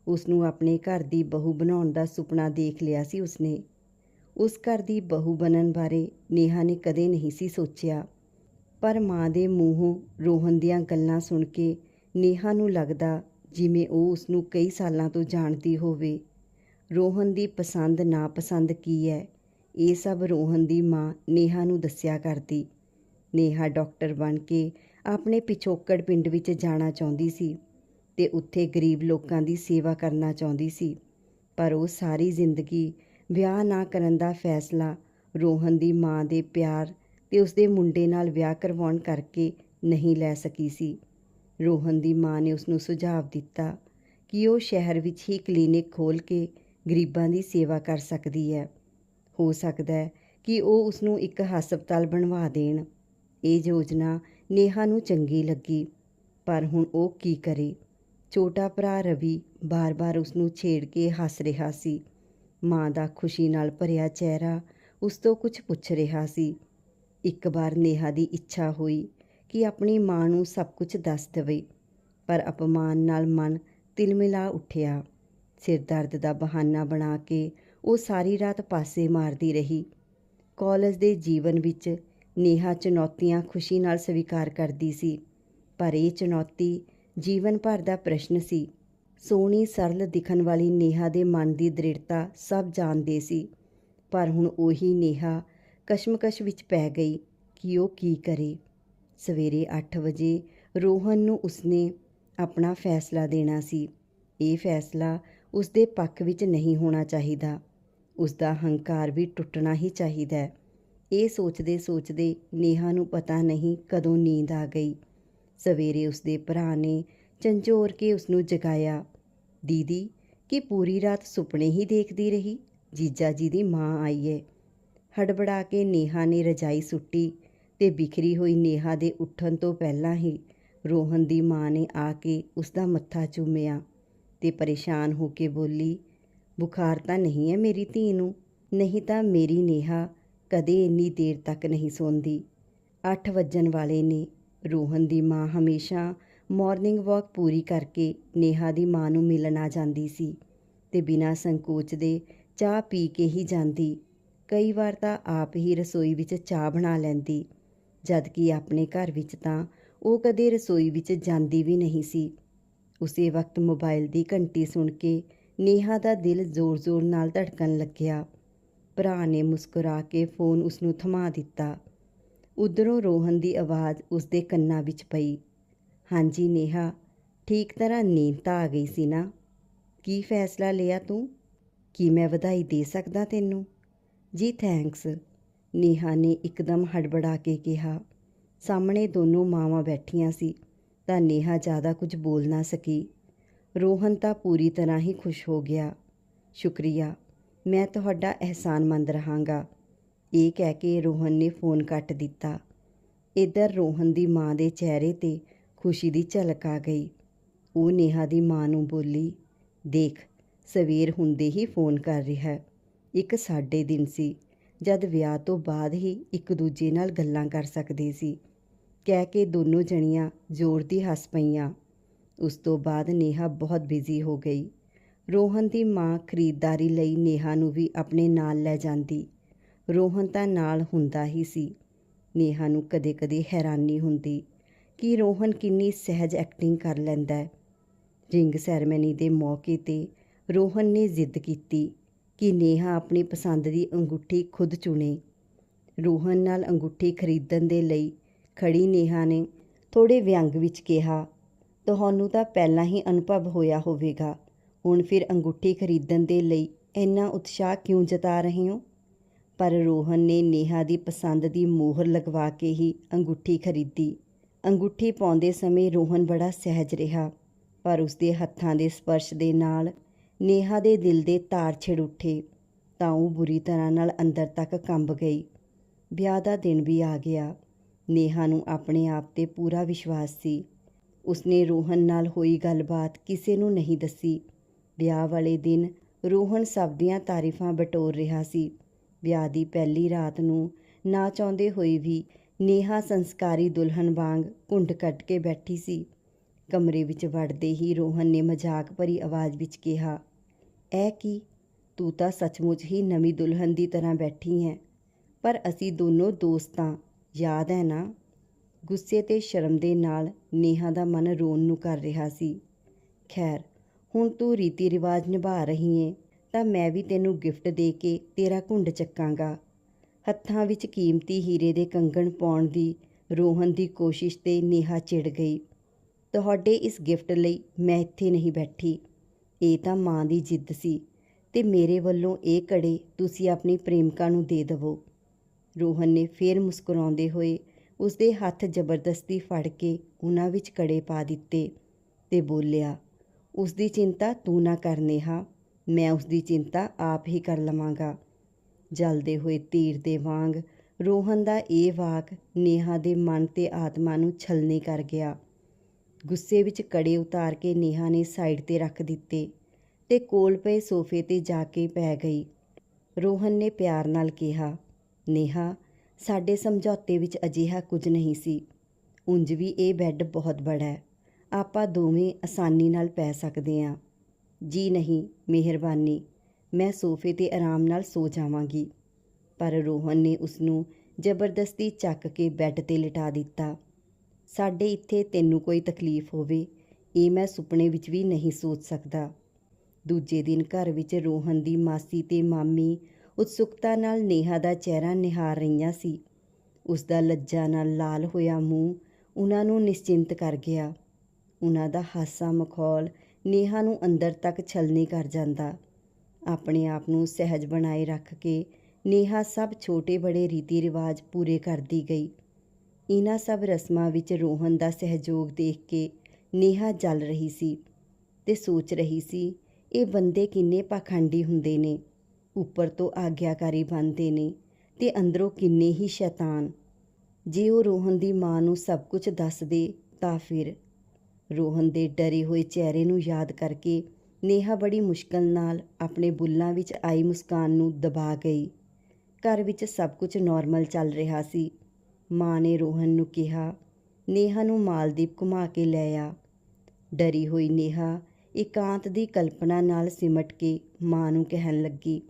Speaker 1: ਉਸ ਨੂੰ ਆਪਣੇ ਘਰ ਦੀ ਬਹੂ ਬਣਾਉਣ ਦਾ ਸੁਪਨਾ ਦੇਖ ਲਿਆ ਸੀ ਉਸਨੇ। ਉਸ ਘਰ ਦੀ ਬਹੂ ਬਣਨ ਬਾਰੇ ਨੇਹਾ ਨੇ ਕਦੇ ਨਹੀਂ ਸੀ ਸੋਚਿਆ। ਪਰ ਮਾਂ ਦੇ ਮੂੰਹੋਂ ਰੋਹਨ ਦੀਆਂ ਗੱਲਾਂ ਸੁਣ ਕੇ ਨੇਹਾ ਨੂੰ ਲੱਗਦਾ ਜਿਵੇਂ ਉਹ ਉਸ ਨੂੰ ਕਈ ਸਾਲਾਂ ਤੋਂ ਜਾਣਦੀ ਹੋਵੇ। ਰੋਹਨ ਦੀ ਪਸੰਦ ਨਾਪਸੰਦ ਕੀ ਹੈ? ਇਹ ਸਭ ਰੋਹਨ ਦੀ ਮਾਂ ਨੇਹਾ ਨੂੰ ਦੱਸਿਆ ਕਰਦੀ। ਨੇਹਾ ਡਾਕਟਰ ਬਣ ਕੇ ਆਪਣੇ ਪਿਛੋਕੜ ਪਿੰਡ ਵਿੱਚ ਜਾਣਾ ਚਾਹੁੰਦੀ ਸੀ ਤੇ ਉੱਥੇ ਗਰੀਬ ਲੋਕਾਂ ਦੀ ਸੇਵਾ ਕਰਨਾ ਚਾਹੁੰਦੀ ਸੀ। ਪਰ ਉਹ ਸਾਰੀ ਜ਼ਿੰਦਗੀ ਵਿਆਹ ਨਾ ਕਰਨ ਦਾ ਫੈਸਲਾ ਰੋਹਨ ਦੀ ਮਾਂ ਦੇ ਪਿਆਰ ਤੇ ਉਸਦੇ ਮੁੰਡੇ ਨਾਲ ਵਿਆਹ ਕਰਵਾਉਣ ਕਰਕੇ ਨਹੀਂ ਲੈ ਸਕੀ ਸੀ। ਰੋਹਨ ਦੀ ਮਾਂ ਨੇ ਉਸ ਨੂੰ ਸੁਝਾਅ ਦਿੱਤਾ ਕਿ ਉਹ ਸ਼ਹਿਰ ਵਿੱਚ ਹੀ ਕਲੀਨਿਕ ਖੋਲ੍ਹ ਕੇ ਗਰੀਬਾਂ ਦੀ ਸੇਵਾ ਕਰ ਸਕਦੀ ਹੈ। ਹੋ ਸਕਦਾ ਹੈ ਕਿ ਉਹ ਉਸ ਨੂੰ ਇੱਕ ਹਸਪਤਾਲ ਬਣਵਾ ਦੇਣ। ਇਹ ਯੋਜਨਾ ਨੇਹਾ ਨੂੰ ਚੰਗੀ ਲੱਗੀ, ਪਰ ਹੁਣ ਉਹ ਕੀ ਕਰੇ? ਛੋਟਾ ਭਰਾ ਰਵੀ ਬਾਰ-ਬਾਰ ਉਸ ਨੂੰ ਛੇੜ ਕੇ ਹੱਸ ਰਿਹਾ ਸੀ। ਮਾਂ ਦਾ ਖੁਸ਼ੀ ਨਾਲ ਭਰਿਆ ਚਿਹਰਾ ਉਸ ਤੋਂ ਕੁਝ ਪੁੱਛ ਰਿਹਾ ਸੀ। ਇੱਕ ਵਾਰ ਨੇਹਾ ਦੀ ਇੱਛਾ ਹੋਈ ਕਿ ਆਪਣੀ ਮਾਂ ਨੂੰ ਸਭ ਕੁਝ ਦੱਸ ਦੇਵੇ, ਪਰ ਅਪਮਾਨ ਨਾਲ ਮਨ ਤਿਲਮਿਲਾ ਉੱਠਿਆ। ਸਿਰ ਦਰਦ ਦਾ ਬਹਾਨਾ ਬਣਾ ਕੇ ਉਹ ਸਾਰੀ ਰਾਤ ਪਾਸੇ ਮਾਰਦੀ ਰਹੀ। ਕਾਲਜ ਦੇ ਜੀਵਨ ਵਿੱਚ ਨੇਹਾ ਚੁਣੌਤੀਆਂ ਖੁਸ਼ੀ ਨਾਲ ਸਵੀਕਾਰ ਕਰਦੀ ਸੀ, ਪਰ ਇਹ ਚੁਣੌਤੀ ਜੀਵਨ ਭਰ ਦਾ ਪ੍ਰਸ਼ਨ ਸੀ। ਸੋਹਣੀ, ਸਰਲ, ਦਿਖਣ ਵਾਲੀ ਨੇਹਾ ਦੇ ਮਨ ਦੀ ਦ੍ਰਿੜਤਾ ਸਭ ਜਾਣਦੇ ਸੀ, ਪਰ ਹੁਣ ਉਹੀ ਨੇਹਾ ਕਸ਼ਮਕਸ਼ ਵਿੱਚ ਪੈ ਗਈ ਕਿ ਉਹ ਕੀ ਕਰੇ। ਸਵੇਰੇ 8 ਵਜੇ ਰੋਹਨ ਨੂੰ ਉਸਨੇ ਆਪਣਾ ਫੈਸਲਾ ਦੇਣਾ ਸੀ। ਇਹ ਫੈਸਲਾ ਉਸਦੇ ਪੱਖ ਵਿੱਚ ਨਹੀਂ ਹੋਣਾ ਚਾਹੀਦਾ। ਉਸ ਦਾ ਹੰਕਾਰ ਵੀ ਟੁੱਟਣਾ ਹੀ ਚਾਹੀਦਾ ਹੈ। ਇਹ ਸੋਚਦੇ ਸੋਚਦੇ ਨੇਹਾ ਨੂੰ ਪਤਾ ਨਹੀਂ ਕਦੋਂ ਨੀਂਦ ਆ ਗਈ। ਸਵੇਰੇ ਉਸਦੇ ਭਰਾ ਨੇ ਝੰਜੋਰ ਕੇ ਉਸ ਨੂੰ ਜਗਾਇਆ। ਦੀਦੀ, ਕਿ ਪੂਰੀ ਰਾਤ ਸੁਪਨੇ ਹੀ ਦੇਖਦੀ ਰਹੀ? ਜੀਜਾ ਜੀ ਦੀ ਮਾਂ ਆਈ ਏ। ਹੜਬੜਾ ਕੇ ਨੇਹਾ ਨੇ ਰਜਾਈ ਸੁੱਟੀ ਤੇ ਬਿਖਰੀ ਹੋਈ ਨੇਹਾ ਦੇ ਉੱਠਣ ਤੋਂ ਪਹਿਲਾਂ ਹੀ ਰੋਹਨ ਦੀ ਮਾਂ ਨੇ ਆ ਕੇ ਉਸ ਦਾ ਮੱਥਾ ਚੁੰਮਿਆ ਤੇ ਪਰੇਸ਼ਾਨ ਹੋ ਕੇ ਬੋਲੀ ਬੁਖਾਰ ਤਾਂ ਨਹੀਂ ਹੈ ਮੇਰੀ ਧੀ ਨੂੰ, ਨਹੀਂ ਤਾਂ ਮੇਰੀ ਨੇਹਾ ਕਦੇ ਇੰਨੀ ਦੇਰ ਤੱਕ ਨਹੀਂ ਸੌਂਦੀ। 8 ਵੱਜਣ ਵਾਲੇ ਨੇ, ਰੋਹਨ ਦੀ ਮਾਂ ਹਮੇਸ਼ਾ ਮਾਰਨਿੰਗ ਵਾਕ ਪੂਰੀ ਕਰਕੇ ਨੇਹਾ ਦੀ ਮਾਂ ਨੂੰ ਮਿਲਣ ਆ ਜਾਂਦੀ ਸੀ ਤੇ ਬਿਨਾਂ ਸੰਕੋਚ ਦੇ ਚਾਹ ਪੀ ਕੇ ਹੀ ਜਾਂਦੀ। ਕਈ ਵਾਰ ਤਾਂ ਆਪ ਹੀ ਰਸੋਈ ਵਿੱਚ ਚਾਹ ਬਣਾ ਲੈਂਦੀ ਜਦ ਕਿ ਆਪਣੇ ਘਰ ਵਿੱਚ ਤਾਂ ਉਹ ਕਦੇ ਰਸੋਈ ਵਿੱਚ ਜਾਂਦੀ ਵੀ ਨਹੀਂ ਸੀ। ਉਸੇ ਵਕਤ ਮੋਬਾਈਲ ਦੀ ਘੰਟੀ ਸੁਣ ਕੇ ਨੇਹਾ ਦਾ ਦਿਲ ਜ਼ੋਰ-ਜ਼ੋਰ ਨਾਲ ਧੜਕਣ ਲੱਗਿਆ। ਭਰਾ ਨੇ ਮੁਸਕਰਾ ਕੇ ਫੋਨ ਉਸ ਨੂੰ ਥਮਾ ਦਿੱਤਾ। ਉਧਰੋਂ ਰੋਹਨ ਦੀ ਆਵਾਜ਼ ਉਸ ਦੇ ਕੰਨਾਂ ਵਿੱਚ ਪਈ। ਹਾਂਜੀ ਨੇਹਾ, ਠੀਕ ਤਰ੍ਹਾਂ ਨੀਂਦ ਤਾਂ ਆ ਗਈ ਸੀ ਨਾ? ਕੀ ਫੈਸਲਾ ਲਿਆ ਤੂੰ? ਕੀ ਮੈਂ ਵਧਾਈ ਦੇ ਸਕਦਾ ਤੈਨੂੰ? ਜੀ, ਥੈਂਕਸ, ਨੇਹਾ ਨੇ ਇੱਕਦਮ ਹੜਬੜਾ ਕੇ ਕਿਹਾ। ਸਾਹਮਣੇ ਦੋਨੋਂ ਮਾਵਾਂ ਬੈਠੀਆਂ ਸੀ ਤਾਂ ਨੇਹਾ ਜ਼ਿਆਦਾ ਕੁਝ ਬੋਲ ਨਾ ਸਕੀ। ਰੋਹਨ ਤਾਂ ਪੂਰੀ ਤਰ੍ਹਾਂ ਹੀ ਖੁਸ਼ ਹੋ ਗਿਆ। ਸ਼ੁਕਰੀਆ, ਮੈਂ ਤੁਹਾਡਾ ਅਹਿਸਾਨਮੰਦ ਰਹਾਂਗਾ। ਇਹ ਕਹਿ ਕੇ ਰੋਹਨ ਨੇ ਫੋਨ ਕੱਟ ਦਿੱਤਾ। ਇਧਰ ਰੋਹਨ ਦੀ ਮਾਂ ਦੇ ਚਿਹਰੇ ਤੇ ਖੁਸ਼ੀ ਦੀ ਝਲਕ ਆ ਗਈ। ਉਹ ਨੇਹਾ ਦੀ ਮਾਂ ਨੂੰ ਬੋਲੀ, ਦੇਖ, ਸਵੇਰ ਹੁੰਦੇ ਹੀ ਫੋਨ ਕਰ ਰਿਹਾ। ਇੱਕ ਸਾਡੇ ਦਿਨ ਸੀ। ਜਦ ਵਿਆਹ ਤੋਂ ਬਾਅਦ ਹੀ ਇੱਕ ਦੂਜੇ ਨਾਲ ਗੱਲਾਂ ਕਰ ਸਕਦੇ ਸੀ। ਕਹਿ ਕੇ ਦੋਨੋਂ ਜਣੀਆਂ ਜ਼ੋਰ ਦੀ ਹੱਸ ਪਈਆਂ। ਉਸ ਤੋਂ ਬਾਅਦ ਨੇਹਾ ਬਹੁਤ ਬਿਜ਼ੀ ਹੋ ਗਈ। ਰੋਹਨ ਦੀ ਮਾਂ ਖਰੀਦਦਾਰੀ ਲਈ ਨੇਹਾ ਨੂੰ ਵੀ ਆਪਣੇ ਨਾਲ ਲੈ ਜਾਂਦੀ। ਰੋਹਨ ਤਾਂ ਨਾਲ ਹੁੰਦਾ ਹੀ ਸੀ। ਨੇਹਾ ਨੂੰ ਕਦੇ-ਕਦੇ ਹੈਰਾਨੀ ਹੁੰਦੀ ਕਿ ਰੋਹਨ ਕਿੰਨੀ ਸਹਿਜ ਐਕਟਿੰਗ ਕਰ ਲੈਂਦਾ ਹੈ। ਰਿੰਗ ਸੈਰੇਮਨੀ ਦੇ ਮੌਕੇ ਤੇ ਰੋਹਨ ਨੇ ਜ਼ਿੱਦ ਕੀਤੀ ਕਿ ਨੇਹਾ ਆਪਣੀ ਪਸੰਦ ਦੀ ਅੰਗੂਠੀ ਖੁਦ ਚੁਣੇ। ਰੋਹਨ ਨਾਲ ਅੰਗੂਠੀ ਖਰੀਦਣ ਦੇ ਲਈ ਖੜੀ ਨੇਹਾ ਨੇ ਥੋੜੇ ਵਿਅੰਗ ਵਿੱਚ ਕਿਹਾ ਤੁਹਾਨੂੰ ਤਾਂ ਪਹਿਲਾਂ ਹੀ ਅਨੁਭਵ ਹੋਇਆ ਹੋਵੇਗਾ। ਹੁਣ ਫਿਰ ਅੰਗੂਠੀ ਖਰੀਦਣ ਦੇ ਲਈ ਇੰਨਾ ਉਤਸ਼ਾਹ ਕਿਉਂ ਜਤਾ ਰਹੇ ਹੋ? ਪਰ ਰੋਹਨ ਨੇ ਨੇਹਾ ਦੀ ਪਸੰਦ ਦੀ ਮੋਹਰ ਲਗਵਾ ਕੇ ਹੀ ਅੰਗੂਠੀ ਖਰੀਦੀ। ਅੰਗੂਠੀ ਪਾਉਂਦੇ ਸਮੇਂ ਰੋਹਨ ਬੜਾ ਸਹਿਜ ਰਿਹਾ, ਪਰ ਉਸਦੇ ਹੱਥਾਂ ਦੇ ਸਪਰਸ਼ ਦੇ ਨਾਲ ਨੇਹਾ ਦੇ ਦਿਲ ਦੇ ਤਾਰ ਛਿੜ ਉੱਠੇ, ਤਾਂ ਉਹ ਬੁਰੀ ਤਰ੍ਹਾਂ ਨਾਲ ਅੰਦਰ ਤੱਕ ਕੰਬ ਗਈ। ਵਿਆਹ ਦਾ ਦਿਨ ਵੀ ਆ ਗਿਆ। ਨੇਹਾ ਨੂੰ ਆਪਣੇ ਆਪ ਤੇ ਪੂਰਾ ਵਿਸ਼ਵਾਸ ਸੀ। ਉਸਨੇ ਰੋਹਨ ਨਾਲ ਹੋਈ ਗੱਲਬਾਤ ਕਿਸੇ ਨੂੰ ਨਹੀਂ ਦੱਸੀ। ਵਿਆਹ ਵਾਲੇ ਦਿਨ ਰੋਹਨ ਸਭ ਦੀਆਂ ਤਾਰੀਫਾਂ ਬਟੋਰ ਰਿਹਾ ਸੀ। ਵਿਆਹ ਦੀ ਪਹਿਲੀ ਰਾਤ ਨੂੰ ਨਾ ਚਾਹੁੰਦੇ ਹੋਏ ਵੀ ਨੇਹਾ ਸੰਸਕਾਰੀ ਦੁਲਹਨ ਵਾਂਗ ਘੁੰਡ ਕੱਟ ਕੇ ਬੈਠੀ ਸੀ। ਕਮਰੇ ਵਿੱਚ ਵੜਦੇ ਹੀ ਰੋਹਨ ਨੇ ਮਜ਼ਾਕ ਭਰੀ ਆਵਾਜ਼ ਵਿੱਚ ਕਿਹਾ ਐ ਕੀ? ਤੂੰ ਤਾਂ ਸੱਚਮੁੱਚ ਹੀ ਨਵੀਂ ਦੁਲਹਨ ਦੀ ਤਰ੍ਹਾਂ ਬੈਠੀ ਹੈ। ਪਰ ਅਸੀਂ ਦੋਨੋਂ ਦੋਸਤਾਂ ਯਾਦ ਹੈ ਨਾ? ਗੁੱਸੇ ਤੇ ਸ਼ਰਮ ਦੇ ਨਾਲ ਨੇਹਾ ਦਾ ਮਨ ਰੋਣ ਨੂੰ ਕਰ ਰਿਹਾ ਸੀ। ਖੈਰ, ਹੁਣ ਤੂੰ ਰੀਤੀ ਰਿਵਾਜ ਨਿਭਾ ਰਹੀ ਏ, ਤਾਂ ਮੈਂ ਵੀ ਤੈਨੂੰ ਗਿਫਟ ਦੇ ਕੇ ਤੇਰਾ ਘੁੰਡ ਚੱਕਾਂਗਾ। ਹੱਥਾਂ ਵਿੱਚ ਕੀਮਤੀ ਹੀਰੇ ਦੇ ਕੰਗਣ ਪਾਉਣ ਦੀ, ਰੋਹਨ ਦੀ ਕੋਸ਼ਿਸ਼ ਤੇ ਨੇਹਾ ਚਿੜ ਗਈ। ਤੁਹਾਡੇ ਇਸ ਗਿਫਟ ਲਈ ਮੈਂ ਇੱਥੇ ਨਹੀਂ ਬੈਠੀ। ਇਹ ਤਾਂ ਮਾਂ ਦੀ ਜਿੱਦ ਸੀ, ਤੇ ਮੇਰੇ ਵੱਲੋਂ ਇਹ ਕੜੇ ਤੁਸੀਂ ਆਪਣੀ ਪ੍ਰੇਮਿਕਾ ਨੂੰ ਦੇ ਦੇਵੋ। ਰੋਹਨ ਨੇ ਫੇਰ ਮੁਸਕਰਾਉਂਦੇ ਹੋਏ ਉਸਦੇ ਹੱਥ ਜ਼ਬਰਦਸਤੀ ਫੜ ਕੇ ਉਹਨਾਂ ਵਿੱਚ ਕੜੇ ਪਾ ਦਿੱਤੇ ਤੇ ਬੋਲਿਆ, ਉਸਦੀ ਚਿੰਤਾ ਤੂੰ ਨਾ ਕਰ ਨੇਹਾ, ਮੈਂ ਉਸਦੀ ਚਿੰਤਾ ਆਪ ਹੀ ਕਰ ਲਵਾਂਗਾ। ਜਲਦੇ ਹੋਏ ਤੀਰ ਦੇ ਵਾਂਗ ਰੋਹਨ ਦਾ ਇਹ ਵਾਕ ਨੇਹਾ ਦੇ ਮਨ ਤੇ ਆਤਮਾ ਨੂੰ ਛਲਨੇ ਕਰ ਗਿਆ। ਗੁੱਸੇ ਵਿੱਚ ਕੜੇ ਉਤਾਰ ਕੇ ਨੇਹਾ ਨੇ ਸਾਈਡ ਤੇ ਰੱਖ ਦਿੱਤੇ ਤੇ ਕੋਲ ਪਏ ਸੋਫੇ ਤੇ ਜਾ ਕੇ ਪੈ ਗਈ। ਰੋਹਨ ਨੇ ਪਿਆਰ ਨਾਲ ਕਿਹਾ, ਨੇਹਾ ਸਾਡੇ ਸਮਝੌਤੇ ਵਿੱਚ ਅਜਿਹਾ ਕੁਝ ਨਹੀਂ ਸੀ। ਉਂਝ ਵੀ ਇਹ ਬੈੱਡ ਬਹੁਤ ਬੜਾ ਹੈ। ਆਪਾਂ ਦੋਵੇਂ ਆਸਾਨੀ ਨਾਲ ਪੈ ਸਕਦੇ ਹਾਂ। ਜੀ ਨਹੀਂ, ਮਿਹਰਬਾਨੀ। ਮੈਂ ਸੋਫੇ ਤੇ ਆਰਾਮ ਨਾਲ ਸੋ ਜਾਵਾਂਗੀ। ਪਰ ਰੋਹਨ ਨੇ ਉਸ ਨੂੰ ਜ਼ਬਰਦਸਤੀ ਚੱਕ ਕੇ ਬੈੱਡ ਤੇ ਲਿਟਾ ਦਿੱਤਾ। ਸਾਡੇ ਇੱਥੇ ਤੈਨੂੰ ਕੋਈ ਤਕਲੀਫ ਹੋਵੇ, ਇਹ ਮੈਂ ਸੁਪਨੇ ਵਿੱਚ ਵੀ ਨਹੀਂ ਸੋਚ ਸਕਦਾ। ਦੂਜੇ ਦਿਨ ਘਰ ਵਿੱਚ ਰੋਹਨ ਦੀ ਮਾਸੀ ਤੇ ਮਾਮੀ ਉਤਸੁਕਤਾ ਨਾਲ ਨੇਹਾ ਦਾ ਚਿਹਰਾ ਨਿਹਾਰ ਰਹੀਆਂ ਸੀ। ਉਸ ਦਾ ਲੱਜਾ ਨਾਲ ਲਾਲ ਹੋਇਆ ਮੂੰਹ ਉਹਨਾਂ ਨੂੰ ਨਿਸ਼ਚਿੰਤ ਕਰ ਗਿਆ। ਉਹਨਾਂ ਦਾ ਹਾਸਾ ਮਖੌਲ ਨੇਹਾ ਨੂੰ ਅੰਦਰ ਤੱਕ ਛਲਨੀ ਕਰ ਜਾਂਦਾ। ਆਪਣੇ ਆਪ ਨੂੰ ਸਹਿਜ ਬਣਾਏ ਰੱਖ ਕੇ ਨੇਹਾ ਸਭ ਛੋਟੇ ਬੜੇ ਰੀਤੀ ਰਿਵਾਜ ਪੂਰੇ ਕਰਦੀ ਗਈ। ਇਹਨਾਂ ਸਭ ਰਸਮਾਂ ਵਿੱਚ ਰੋਹਨ ਦਾ ਸਹਿਯੋਗ ਦੇਖ ਕੇ ਨੇਹਾ ਜਲ ਰਹੀ ਸੀ ਤੇ ਸੋਚ ਰਹੀ ਸੀ, ਇਹ ਬੰਦੇ ਕਿੰਨੇ ਪਾਖੰਡੀ ਹੁੰਦੇ ਨੇ। ਉੱਪਰ ਤੋਂ ਆਗਿਆਕਾਰੀ ਬਣਦੇ ਨੇ ਤੇ ਅੰਦਰੋਂ ਕਿੰਨੇ ਹੀ ਸ਼ੈਤਾਨ। ਜੇ ਉਹ ਰੋਹਨ ਦੀ ਮਾਂ ਨੂੰ ਸਭ ਕੁਝ ਦੱਸ ਦੇ ਤਾਂ ਫਿਰ ਰੋਹਨ ਦੇ ਡਰੇ ਹੋਏ ਚਿਹਰੇ ਨੂੰ ਯਾਦ ਕਰਕੇ ਨੇਹਾ ਬੜੀ ਮੁਸ਼ਕਲ ਨਾਲ ਆਪਣੇ ਬੁੱਲਾਂ ਵਿੱਚ ਆਈ ਮੁਸਕਾਨ ਨੂੰ ਦਬਾ ਗਈ। ਘਰ ਵਿੱਚ ਸਭ ਕੁਝ ਨਾਰਮਲ ਚੱਲ ਰਿਹਾ ਸੀ। ਮਾਂ ਨੇ ਰੋਹਨ ਨੂੰ ਕਿਹਾ, ਨੇਹਾ ਨੂੰ ਮਾਲਦੀਪ ਘੁਮਾ ਕੇ ਲੈ ਆ। ਡਰੀ ਹੋਈ ਨੇਹਾ ਇਕਾਂਤ ਦੀ ਕਲਪਨਾ ਨਾਲ ਸਿਮਟ ਕੇ ਮਾਂ ਨੂੰ ਕਹਿਣ ਲੱਗੀ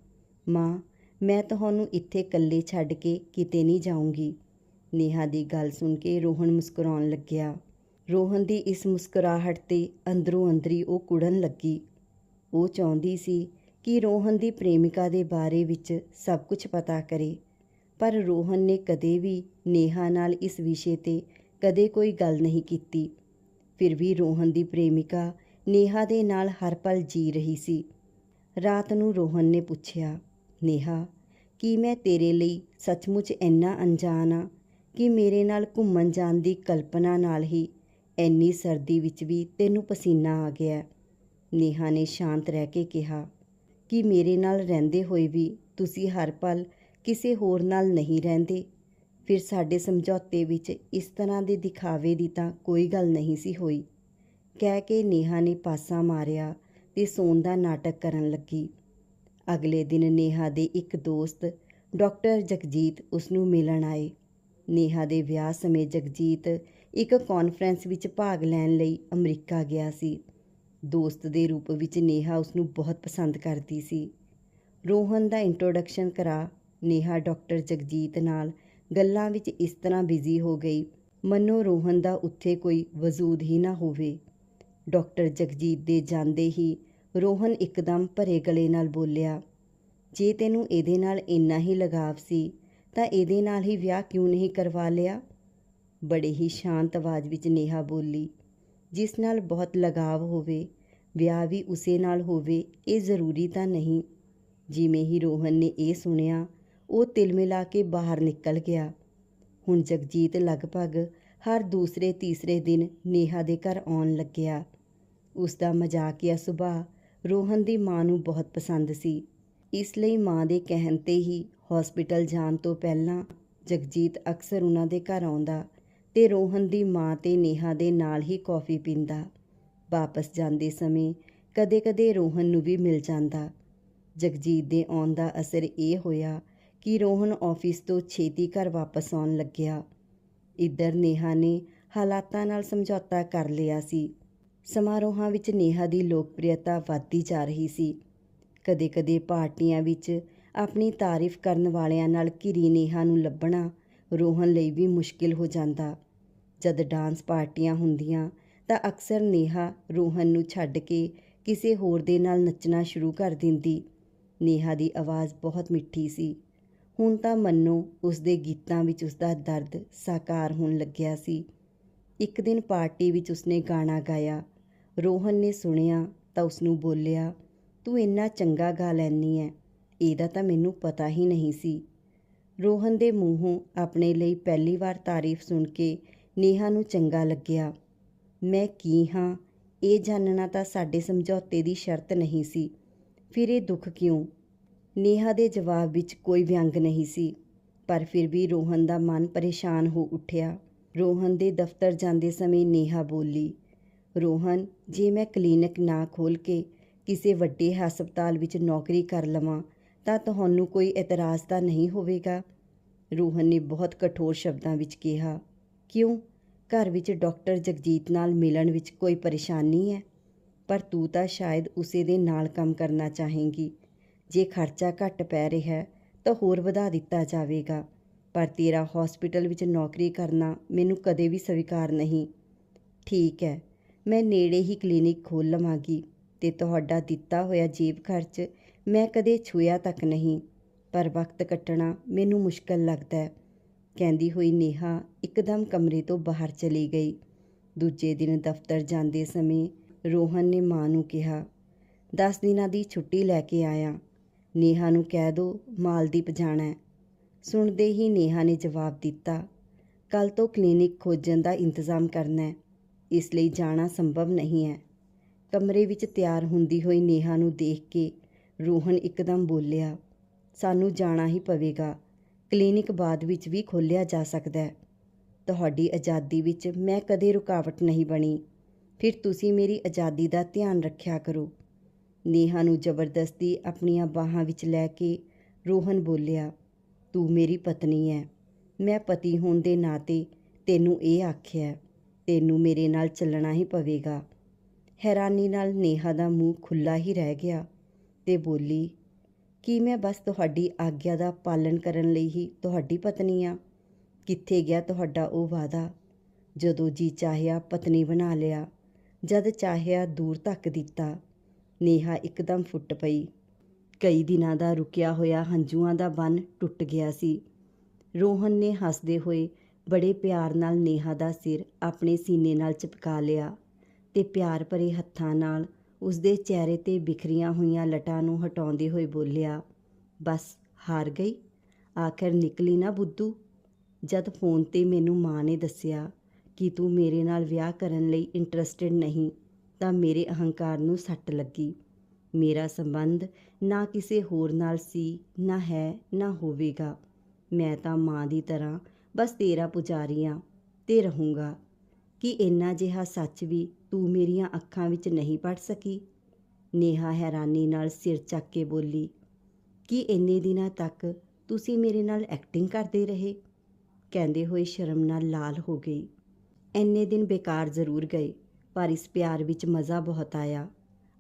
Speaker 1: ਮਾਂ, ਮੈਂ ਤੁਹਾਨੂੰ ਇੱਥੇ ਇਕੱਲੇ ਛੱਡ ਕੇ ਕਿਤੇ ਨਹੀਂ ਜਾਊਂਗੀ। ਨੇਹਾ ਦੀ ਗੱਲ ਸੁਣ ਕੇ ਰੋਹਨ ਮੁਸਕਰਾਉਣ ਲੱਗਿਆ। ਰੋਹਨ ਦੀ ਇਸ ਮੁਸਕਰਾਹਟ ਤੇ ਅੰਦਰੋਂ ਅੰਦਰੀ ਉਹ ਕੁੜਨ ਲੱਗੀ। ਉਹ ਚਾਹੁੰਦੀ ਸੀ ਕਿ ਰੋਹਨ ਦੀ ਪ੍ਰੇਮਿਕਾ ਦੇ ਬਾਰੇ ਵਿੱਚ ਸਭ ਕੁਝ ਪਤਾ ਕਰੇ। ਪਰ ਰੋਹਨ ਨੇ ਕਦੇ ਵੀ ਨੇਹਾ ਨਾਲ ਇਸ ਵਿਸ਼ੇ ਤੇ ਕਦੇ ਕੋਈ ਗੱਲ ਨਹੀਂ ਕੀਤੀ। ਫਿਰ ਵੀ ਰੋਹਨ ਦੀ ਪ੍ਰੇਮਿਕਾ ਨੇਹਾ ਦੇ ਨਾਲ ਹਰ ਪਲ ਜੀ ਰਹੀ ਸੀ। ਰਾਤ ਨੂੰ ਰੋਹਨ ਨੇ ਪੁੱਛਿਆ ਨੇਹਾ, ਕੀ ਮੈਂ ਤੇਰੇ ਲਈ ਸੱਚਮੁੱਚ ਇੰਨਾ ਅਣਜਾਣ ਆ ਕਿ ਮੇਰੇ ਨਾਲ ਘੁੰਮਣ ਜਾਣ ਦੀ ਕਲਪਨਾ ਨਾਲ ਹੀ ਇੰਨੀ ਸਰਦੀ ਵਿੱਚ ਵੀ ਤੈਨੂੰ ਪਸੀਨਾ ਆ ਗਿਆ? ਨੇਹਾ ਨੇ ਸ਼ਾਂਤ ਰਹਿ ਕੇ ਕਿਹਾ, ਕਿ ਮੇਰੇ ਨਾਲ ਰਹਿੰਦੇ ਹੋਏ ਵੀ ਤੁਸੀਂ ਹਰ ਪਲ ਕਿਸੇ ਹੋਰ ਨਾਲ ਨਹੀਂ ਰਹਿੰਦੇ? ਫਿਰ ਸਾਡੇ ਸਮਝੌਤੇ ਵਿੱਚ ਇਸ ਤਰ੍ਹਾਂ ਦੇ ਦਿਖਾਵੇ ਦੀ ਤਾਂ ਕੋਈ ਗੱਲ ਨਹੀਂ ਸੀ ਹੋਈ। ਕਹਿ ਕੇ ਨੇਹਾ ਨੇ ਪਾਸਾ ਮਾਰਿਆ ਤੇ ਸੌਣ ਦਾ ਨਾਟਕ ਕਰਨ ਲੱਗੀ। ਅਗਲੇ ਦਿਨ ਨੇਹਾ ਦੇ ਇੱਕ ਦੋਸਤ, ਡਾਕਟਰ ਜਗਜੀਤ ਉਸ ਨੂੰ ਮਿਲਣ ਆਏ। ਨੇਹਾ ਦੇ ਵਿਆਹ ਸਮੇਂ ਜਗਜੀਤ ਇੱਕ ਕਾਨਫਰੰਸ ਵਿੱਚ ਭਾਗ ਲੈਣ ਲਈ ਅਮਰੀਕਾ ਗਿਆ ਸੀ। ਦੋਸਤ ਦੇ ਰੂਪ ਵਿੱਚ ਨੇਹਾ ਉਸ ਨੂੰ ਬਹੁਤ ਪਸੰਦ ਕਰਦੀ ਸੀ। ਰੋਹਨ ਦਾ ਇੰਟਰੋਡਕਸ਼ਨ ਕਰਾ, ਨੇਹਾ ਡਾਕਟਰ ਜਗਜੀਤ ਨਾਲ ਗੱਲਾਂ ਵਿੱਚ ਇਸ ਤਰ੍ਹਾਂ ਬਿਜ਼ੀ ਹੋ ਗਈ, ਮੰਨੋ ਰੋਹਨ ਦਾ ਉੱਥੇ ਕੋਈ ਵਜੂਦ ਹੀ ਨਾ ਹੋਵੇ। ਡਾਕਟਰ ਜਗਜੀਤ ਦੇ ਜਾਂਦੇ ਹੀ ਰੋਹਨ ਇੱਕਦਮ ਭਰੇ ਗਲੇ ਨਾਲ ਬੋਲਿਆ, ਜੇ ਤੈਨੂੰ ਇਹਦੇ ਨਾਲ ਇੰਨਾ ਹੀ ਲਗਾਵ ਸੀ, ਤਾਂ ਇਹਦੇ ਨਾਲ ਹੀ ਵਿਆਹ ਕਿਉਂ ਨਹੀਂ ਕਰਵਾ ਲਿਆ? ਬੜੇ ਹੀ ਸ਼ਾਂਤ ਆਵਾਜ਼ ਵਿੱਚ ਨੇਹਾ ਬੋਲੀ, ਜਿਸ ਨਾਲ ਬਹੁਤ ਲਗਾਵ ਹੋਵੇ, ਵਿਆਹ ਵੀ ਉਸੇ ਨਾਲ ਹੋਵੇ, ਇਹ ਜ਼ਰੂਰੀ ਤਾਂ ਨਹੀਂ। ਜਿਵੇਂ ਹੀ ਰੋਹਨ ਨੇ ਇਹ ਸੁਣਿਆ, ਉਹ ਤਿਲ ਮਿਲਾ ਕੇ ਬਾਹਰ ਨਿਕਲ ਗਿਆ। ਹੁਣ ਜਗਜੀਤ ਲਗਭਗ ਹਰ ਦੂਸਰੇ ਤੀਸਰੇ ਦਿਨ ਨੇਹਾ ਦੇ ਘਰ ਆਉਣ ਲੱਗਿਆ। ਉਸ ਦਾ ਮਜ਼ਾਕੀਆ ਸੁਭਾਅ ਰੋਹਨ ਦੀ ਮਾਂ ਨੂੰ ਬਹੁਤ ਪਸੰਦ ਸੀ। ਇਸ ਲਈ ਮਾਂ ਦੇ ਕਹਿਣ ਤੇ ਹੀ ਹਸਪੀਟਲ ਜਾਣ ਤੋਂ ਪਹਿਲਾਂ ਜਗਜੀਤ ਅਕਸਰ ਉਹਨਾਂ ਦੇ ਘਰ ਆਉਂਦਾ ਤੇ ਰੋਹਨ ਦੀ ਮਾਂ ਤੇ ਨੇਹਾ ਦੇ ਨਾਲ ਹੀ ਕੌਫੀ ਪੀਂਦਾ। ਵਾਪਸ ਜਾਂਦੇ ਸਮੇਂ ਕਦੇ-ਕਦੇ ਰੋਹਨ ਨੂੰ ਵੀ ਮਿਲ ਜਾਂਦਾ। ਜਗਜੀਤ ਦੇ ਆਉਣ ਦਾ ਅਸਰ ਇਹ ਹੋਇਆ ਕਿ ਰੋਹਨ ਆਫਿਸ ਤੋਂ ਛੇਤੀ ਘਰ ਵਾਪਸ ਆਉਣ ਲੱਗਿਆ। ਇੱਧਰ ਨੇਹਾ ਨੇ ਹਾਲਾਤਾਂ ਨਾਲ ਸਮਝੌਤਾ ਕਰ ਲਿਆ ਸੀ। ਸਮਾਰੋਹਾਂ ਵਿੱਚ ਨੇਹਾ ਦੀ ਲੋਕਪ੍ਰਿਯਤਾ ਵੱਧਦੀ ਜਾ ਰਹੀ ਸੀ। ਕਦੇ-ਕਦੇ ਪਾਰਟੀਆਂ ਵਿੱਚ ਆਪਣੀ ਤਾਰੀਫ ਕਰਨ ਵਾਲਿਆਂ ਨਾਲ ਘਿਰੀ ਨੇਹਾ ਨੂੰ ਲੱਭਣਾ ਰੋਹਨ ਲਈ ਵੀ ਮੁਸ਼ਕਿਲ ਹੋ ਜਾਂਦਾ। ਜਦ ਡਾਂਸ ਪਾਰਟੀਆਂ ਹੁੰਦੀਆਂ ਤਾਂ ਅਕਸਰ ਨੇਹਾ ਰੋਹਨ ਨੂੰ ਛੱਡ ਕੇ ਕਿਸੇ ਹੋਰ ਦੇ ਨਾਲ ਨੱਚਣਾ ਸ਼ੁਰੂ ਕਰ ਦਿੰਦੀ। ਨੇਹਾ ਦੀ ਆਵਾਜ਼ ਬਹੁਤ ਮਿੱਠੀ ਸੀ। ਹੁਣ ਤਾਂ ਮੰਨੋ ਉਸ ਦੇ ਗੀਤਾਂ ਵਿੱਚ ਉਸ ਦਾ ਦਰਦ ਸਾਕਾਰ ਹੋਣ ਲੱਗਿਆ ਸੀ। ਇੱਕ ਦਿਨ ਪਾਰਟੀ ਵਿੱਚ ਉਸਨੇ ਗਾਣਾ ਗਾਇਆ। ਰੋਹਨ ਨੇ ਸੁਣਿਆ ਤਾਂ ਉਸਨੂੰ ਬੋਲਿਆ, ਤੂੰ ਇੰਨਾ ਚੰਗਾ ਗਾ ਲੈਨੀ ਐ, ਇਹਦਾ ਤਾਂ ਮੈਨੂੰ ਪਤਾ ਹੀ ਨਹੀਂ ਸੀ। ਰੋਹਨ ਦੇ ਮੂੰਹੋਂ ਆਪਣੇ ਲਈ ਪਹਿਲੀ ਵਾਰ ਤਾਰੀਫ ਸੁਣ ਕੇ ਨੇਹਾ ਨੂੰ ਚੰਗਾ ਲੱਗਿਆ। ਮੈਂ ਕੀ ਹਾਂ? ਇਹ ਜਾਣਨਾ ਤਾਂ ਸਾਡੇ ਸਮਝੌਤੇ ਦੀ ਸ਼ਰਤ ਨਹੀਂ ਸੀ। ਫਿਰ ਇਹ ਦੁੱਖ ਕਿਉਂ? ਨੇਹਾ ਦੇ ਜਵਾਬ ਵਿੱਚ ਕੋਈ ਵਿਅੰਗ ਨਹੀਂ ਸੀ, ਪਰ ਫਿਰ ਵੀ ਰੋਹਨ ਦਾ ਮਨ ਪਰੇਸ਼ਾਨ ਹੋ ਉੱਠਿਆ। ਰੋਹਨ ਦੇ ਦਫ਼ਤਰ ਜਾਂਦੇ ਸਮੇਂ ਨੇਹਾ ਬੋਲੀ ਰੋਹਨ, ਜੇ ਮੈਂ ਕਲੀਨਿਕ ਨਾ ਖੋਲ ਕੇ ਕਿਸੇ ਵੱਡੇ ਹਸਪਤਾਲ ਵਿੱਚ ਨੌਕਰੀ ਕਰ ਲਵਾਂ, ਤਾਂ ਤੁਹਾਨੂੰ ਕੋਈ ਇਤਰਾਜ਼ ਤਾਂ ਨਹੀਂ ਹੋਵੇਗਾ? ਰੋਹਨ ਨੇ ਬਹੁਤ ਕਠੋਰ ਸ਼ਬਦਾਂ ਵਿੱਚ ਕਿਹਾ। ਕਿਉਂ? ਘਰ ਵਿੱਚ ਡਾਕਟਰ ਜਗਜੀਤ ਨਾਲ ਮਿਲਣ ਵਿੱਚ ਕੋਈ ਪਰੇਸ਼ਾਨੀ ਹੈ? ਪਰ ਤੂੰ ਤਾਂ ਸ਼ਾਇਦ ਉਸੇ ਦੇ ਨਾਲ ਕੰਮ ਕਰਨਾ ਚਾਹੇਂਗੀ। ਜੇ ਖਰਚਾ ਘੱਟ ਪੈ ਰਿਹਾ ਤਾਂ ਹੋਰ ਵਧਾ ਦਿੱਤਾ ਜਾਵੇਗਾ। ਪਰ ਤੇਰਾ ਹਸਪੀਟਲ ਵਿੱਚ ਨੌਕਰੀ ਕਰਨਾ ਮੈਨੂੰ ਕਦੇ ਵੀ ਸਵੀਕਾਰ ਨਹੀਂ। ਠੀਕ ਹੈ ਮੈਂ ਨੇੜੇ ਹੀ ਕਲੀਨਿਕ ਖੋਲ੍ਹ ਲਵਾਂਗੀ ਤੇ ਤੁਹਾਡਾ ਦਿੱਤਾ ਹੋਇਆ ਜੇਬ ਖਰਚ ਮੈਂ ਕਦੇ ਛੂਇਆ ਤੱਕ ਨਹੀਂ, ਪਰ ਵਕਤ ਕੱਟਣਾ ਮੈਨੂੰ ਮੁਸ਼ਕਲ ਲੱਗਦਾ ਹੈ। ਕਹਿੰਦੀ ਹੋਈ ਨੇਹਾ ਇੱਕਦਮ ਕਮਰੇ ਤੋਂ ਬਾਹਰ ਚਲੀ ਗਈ। ਦੂਜੇ ਦਿਨ ਦਫ਼ਤਰ ਜਾਂਦੇ ਸਮੇਂ ਰੋਹਨ ਨੇ ਮਾਂ ਨੂੰ ਕਿਹਾ 10 ਦਿਨਾਂ ਦੀ ਛੁੱਟੀ ਲੈ ਕੇ ਆਇਆ। ਨੇਹਾ ਨੂੰ ਕਹਿ ਦੋ ਮਾਲਦੀਪ ਜਾਣਾ ਸੁਣਦੇ ਹੀ ਨੇਹਾ ਨੇ ਜਵਾਬ ਦਿੱਤਾ ਕੱਲ ਤੋਂ ਕਲੀਨਿਕ ਖੋਜਣ ਦਾ ਇੰਤਜ਼ਾਮ ਕਰਨਾ ਹੈ। ਇਸ ਲਈ ਜਾਣਾ ਸੰਭਵ ਨਹੀਂ ਹੈ। ਕਮਰੇ ਵਿੱਚ ਤਿਆਰ ਹੁੰਦੀ ਹੋਈ ਨੇਹਾ ਨੂੰ ਦੇਖ ਕੇ ਰੋਹਨ ਇੱਕਦਮ ਬੋਲਿਆ, ਸਾਨੂੰ ਜਾਣਾ ਹੀ ਪਵੇਗਾ। ਕਲੀਨਿਕ ਬਾਅਦ ਵਿੱਚ ਵੀ ਖੋਲ੍ਹਿਆ ਜਾ ਸਕਦਾ ਹੈ। ਤੁਹਾਡੀ ਆਜ਼ਾਦੀ ਵਿੱਚ ਮੈਂ ਕਦੇ ਰੁਕਾਵਟ ਨਹੀਂ ਬਣੀ। ਫਿਰ ਤੁਸੀਂ ਮੇਰੀ ਆਜ਼ਾਦੀ ਦਾ ਧਿਆਨ ਰੱਖਿਆ ਕਰੋ। ਨੇਹਾ ਨੂੰ ਜ਼ਬਰਦਸਤੀ ਆਪਣੀਆਂ ਬਾਹਾਂ ਵਿੱਚ ਲੈ ਕੇ ਰੋਹਨ ਬੋਲਿਆ, ਤੂੰ ਮੇਰੀ ਪਤਨੀ ਹੈ ਮੈਂ ਪਤੀ ਹੋਣ ਦੇ ਨਾਤੇ ਤੈਨੂੰ ਇਹ ਆਖਿਆ ਤੈਨੂੰ ਮੇਰੇ ਨਾਲ ਚੱਲਣਾ ਹੀ ਪਵੇਗਾ। ਹੈਰਾਨੀ ਨਾਲ ਨੇਹਾ ਦਾ ਮੂੰਹ ਖੁੱਲਾ ਹੀ ਰਹਿ ਗਿਆ ਤੇ ਬੋਲੀ, ਕੀ ਮੈਂ ਬਸ ਤੁਹਾਡੀ ਆਗਿਆ ਦਾ ਪਾਲਣ ਕਰਨ ਲਈ ਹੀ ਤੁਹਾਡੀ ਪਤਨੀ ਆ? ਕਿੱਥੇ ਗਿਆ ਤੁਹਾਡਾ ਉਹ ਵਾਅਦਾ? ਜਦੋਂ ਜੀ ਚਾਹਿਆ ਪਤਨੀ ਬਣਾ ਲਿਆ, ਜਦ ਚਾਹਿਆ ਦੂਰ ਤੱਕ ਦਿੱਤਾ, ਨੇਹਾ ਇੱਕਦਮ ਫੁੱਟ ਪਈ। ਕਈ ਦਿਨਾਂ ਦਾ ਰੁਕਿਆ ਹੋਇਆ ਹੰਝੂਆਂ ਦਾ ਬੰਨ ਟੁੱਟ ਗਿਆ ਸੀ। ਰੋਹਨ ਨੇ ਹੱਸਦੇ ਹੋਏ ਬੜੇ ਪਿਆਰ ਨਾਲ ਨੇਹਾ ਦਾ ਸਿਰ ਆਪਣੇ ਸੀਨੇ ਨਾਲ ਚਿਪਕਾ ਲਿਆ ਤੇ ਪਿਆਰ ਭਰੇ ਹੱਥਾਂ ਨਾਲ ਉਸਦੇ ਚਿਹਰੇ ਤੇ ਬਿਖਰੀਆਂ ਹੋਈਆਂ ਲਟਾਂ ਨੂੰ ਹਟਾਉਂਦੇ ਹੋਏ ਬੋਲਿਆ, ਬਸ, ਹਾਰ ਗਈ? ਆਖਰ ਨਿਕਲੀ ਨਾ ਬੁੱਧੂ? ਜਦ ਫੋਨ ਤੇ ਮੈਨੂੰ ਮਾਂ ਨੇ ਦੱਸਿਆ ਕਿ ਤੂੰ ਮੇਰੇ ਨਾਲ ਵਿਆਹ ਕਰਨ ਲਈ ਇੰਟਰਸਟਿਡ ਨਹੀਂ, ਤਾਂ ਮੇਰੇ ਅਹੰਕਾਰ ਨੂੰ ਸੱਟ ਲੱਗੀ। ਮੇਰਾ ਸੰਬੰਧ ਨਾ ਕਿਸੇ ਹੋਰ ਨਾਲ ਸੀ, ਨਾ ਹੈ, ਨਾ ਹੋਵੇਗਾ। ਮੈਂ ਤਾਂ ਮਾਂ ਦੀ ਤਰ੍ਹਾਂ ਬਸ ਤੇਰਾ ਪੁਜਾਰੀਆਂ ਹਾਂ ਤੇ ਰਹੂੰਗਾ। ਕਿ ਇੰਨਾ ਜਿਹਾ ਸੱਚ ਵੀ ਤੂੰ ਮੇਰੀਆਂ ਅੱਖਾਂ ਵਿੱਚ ਨਹੀਂ ਪੜ ਸਕੀ? ਨੇਹਾ ਹੈਰਾਨੀ ਨਾਲ ਸਿਰ ਚੱਕ ਕੇ ਬੋਲੀ, ਕਿ ਇੰਨੇ ਦਿਨਾਂ ਤੱਕ ਤੁਸੀਂ ਮੇਰੇ ਨਾਲ ਐਕਟਿੰਗ ਕਰਦੇ ਰਹੇ? ਕਹਿੰਦੇ ਹੋਏ ਸ਼ਰਮ ਨਾਲ ਲਾਲ ਹੋ ਗਈ। ਇੰਨੇ ਦਿਨ ਬੇਕਾਰ ਜ਼ਰੂਰ ਗਏ, ਪਰ ਇਸ ਪਿਆਰ ਵਿੱਚ ਮਜ਼ਾ ਬਹੁਤ ਆਇਆ।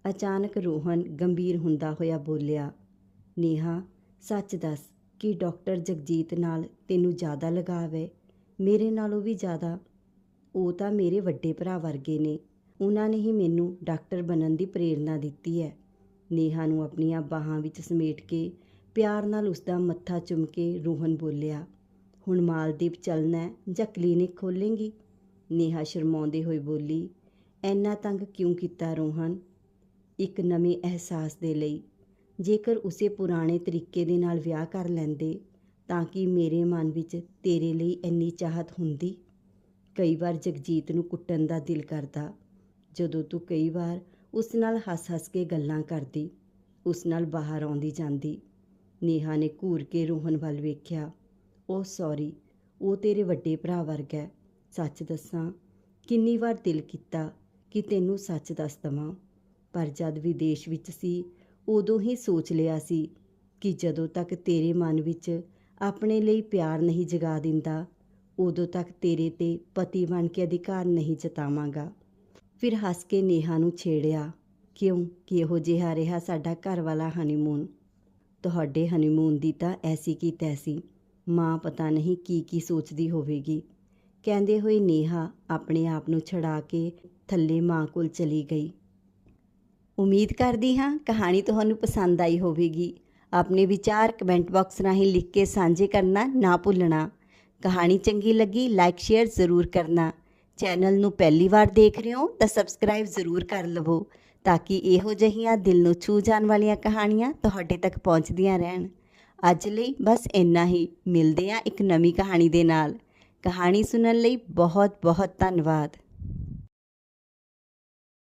Speaker 1: ਅਚਾਨਕ ਰੋਹਨ ਗੰਭੀਰ ਹੁੰਦਾ ਹੋਇਆ ਬੋਲਿਆ, ਨੇਹਾ, ਸੱਚ ਦੱਸ ਕਿ ਡਾਕਟਰ ਜਗਜੀਤ ਨਾਲ ਤੈਨੂੰ ਜ਼ਿਆਦਾ ਲਗਾਵ ਹੈ। ਮੇਰੇ ਨਾਲੋਂ ਵੀ ਜ਼ਿਆਦਾ। ਉਹ ਤਾਂ ਮੇਰੇ ਵੱਡੇ ਭਰਾ ਵਰਗੇ ਨੇ। ਉਹਨਾਂ ਨੇ ਹੀ ਮੈਨੂੰ ਡਾਕਟਰ ਬਣਨ ਦੀ ਪ੍ਰੇਰਣਾ ਦਿੱਤੀ ਹੈ। ਨੇਹਾ ਨੂੰ ਆਪਣੀਆਂ ਬਾਹਾਂ ਵਿੱਚ ਸਮੇਟ ਕੇ ਪਿਆਰ ਨਾਲ ਉਸ ਦਾ ਮੱਥਾ ਚੁੰਮ ਕੇ ਰੋਹਨ ਬੋਲਿਆ, ਹੁਣ ਮਾਲਦੀਪ ਚੱਲਣਾ ਜਾਂ ਕਲੀਨਿਕ ਖੋਲੇਂਗੀ ਨੇਹਾ ਸ਼ਰਮਾਉਂਦੇ ਹੋਏ ਬੋਲੀ, ਐਨਾ ਤੰਗ ਕਿਉਂ ਕੀਤਾ ਰੋਹਨ? ਇੱਕ ਨਵੇਂ ਅਹਿਸਾਸ ਦੇ ਲਈ ਜੇਕਰ ਉਸੇ ਪੁਰਾਣੇ ਤਰੀਕੇ ਦੇ ਨਾਲ ਵਿਆਹ ਕਰ ਲੈਂਦੇ ਤਾਂ ਕਿ ਮੇਰੇ ਮਨ ਵਿੱਚ ਤੇਰੇ ਲਈ ਇੰਨੀ ਚਾਹਤ ਹੁੰਦੀ? ਕਈ ਵਾਰ ਜਗਜੀਤ ਨੂੰ ਕੁੱਟਣ ਦਾ ਦਿਲ ਕਰਦਾ, ਜਦੋਂ ਤੂੰ ਕਈ ਵਾਰ ਉਸ ਨਾਲ ਹੱਸ-ਹੱਸ ਕੇ ਗੱਲਾਂ ਕਰਦੀ, ਉਸ ਨਾਲ ਬਾਹਰ ਆਉਂਦੀ ਜਾਂਦੀ। ਨੇਹਾ ਨੇ ਘੂਰ ਕੇ ਰੋਹਨ ਵੱਲ ਵੇਖਿਆ। ਉਹ ਸੌਰੀ, ਉਹ ਤੇਰੇ ਵੱਡੇ ਭਰਾ ਵਰਗਾ ਹੈ। ਸੱਚ ਦੱਸਾਂ, ਕਿੰਨੀ ਵਾਰ ਦਿਲ ਕੀਤਾ ਕਿ ਤੈਨੂੰ ਸੱਚ ਦੱਸ ਦਵਾਂ। ਪਰ ਜਦ ਵਿਦੇਸ਼ ਵਿੱਚ ਸੀ ਉਦੋਂ ਹੀ ਸੋਚ ਲਿਆ ਸੀ ਕਿ ਜਦੋਂ ਤੱਕ ਤੇਰੇ ਮਨ ਵਿੱਚ ਆਪਣੇ ਲਈ ਪਿਆਰ ਨਹੀਂ ਜਗਾ ਦਿੰਦਾ, ਉਦੋਂ ਤੱਕ ਤੇਰੇ ਤੇ ਪਤੀ ਬਣ ਕੇ ਅਧਿਕਾਰ ਨਹੀਂ ਜਤਾਵਾਂਗਾ। ਫਿਰ ਹੱਸ ਕੇ ਨੇਹਾ ਨੂੰ ਛੇੜਿਆ, ਕਿਉਂ? ਕਿ ਇਹੋ ਜਿਹਾ ਰਿਹਾ ਸਾਡਾ ਘਰ ਵਾਲਾ ਹਨੀਮੂਨ ਤੁਹਾਡੇ ਹਨੀਮੂਨ ਦੀ ਤਾਂ ਐਸੀ ਕੀ ਤੈਸੀ। ਮਾਂ ਪਤਾ ਨਹੀਂ ਕੀ ਕੀ ਸੋਚਦੀ ਹੋਵੇਗੀ। ਕਹਿੰਦੇ ਹੋਏ ਨੇਹਾ ਆਪਣੇ ਆਪ ਨੂੰ ਛੜਾ ਕੇ ਥੱਲੇ ਮਾਂ ਕੋਲ ਚਲੀ ਗਈ। ਉਮੀਦ ਕਰਦੀ ਹਾਂ ਕਹਾਣੀ ਤੁਹਾਨੂੰ ਪਸੰਦ ਆਈ ਹੋਵੇਗੀ। ਆਪਣੇ ਵਿਚਾਰ ਕਮੈਂਟ ਬਾਕਸ ਰਾਹੀਂ ਲਿਖ ਕੇ ਸਾਂਝੇ ਕਰਨਾ ਨਾ ਭੁੱਲਣਾ। ਕਹਾਣੀ ਚੰਗੀ ਲੱਗੀ ਲਾਈਕ, ਸ਼ੇਅਰ ਜ਼ਰੂਰ ਕਰਨਾ। ਚੈਨਲ ਨੂੰ ਪਹਿਲੀ ਵਾਰ ਦੇਖ ਰਹੇ ਹੋ ਤਾਂ ਸਬਸਕ੍ਰਾਈਬ ਜ਼ਰੂਰ ਕਰ ਲਵੋ ਤਾਂ ਕਿ ਇਹੋ ਜਿਹੀਆਂ ਦਿਲ ਨੂੰ ਛੂ ਜਾਣ ਵਾਲੀਆਂ ਕਹਾਣੀਆਂ ਤੁਹਾਡੇ ਤੱਕ ਪਹੁੰਚਦੀਆਂ ਰਹਿਣ। ਅੱਜ ਲਈ ਬਸ ਇੰਨਾ ਹੀ। ਮਿਲਦੇ ਹਾਂ ਇੱਕ ਨਵੀਂ ਕਹਾਣੀ ਦੇ ਨਾਲ। ਕਹਾਣੀ ਸੁਣਨ ਲਈ ਬਹੁਤ ਬਹੁਤ ਧੰਨਵਾਦ।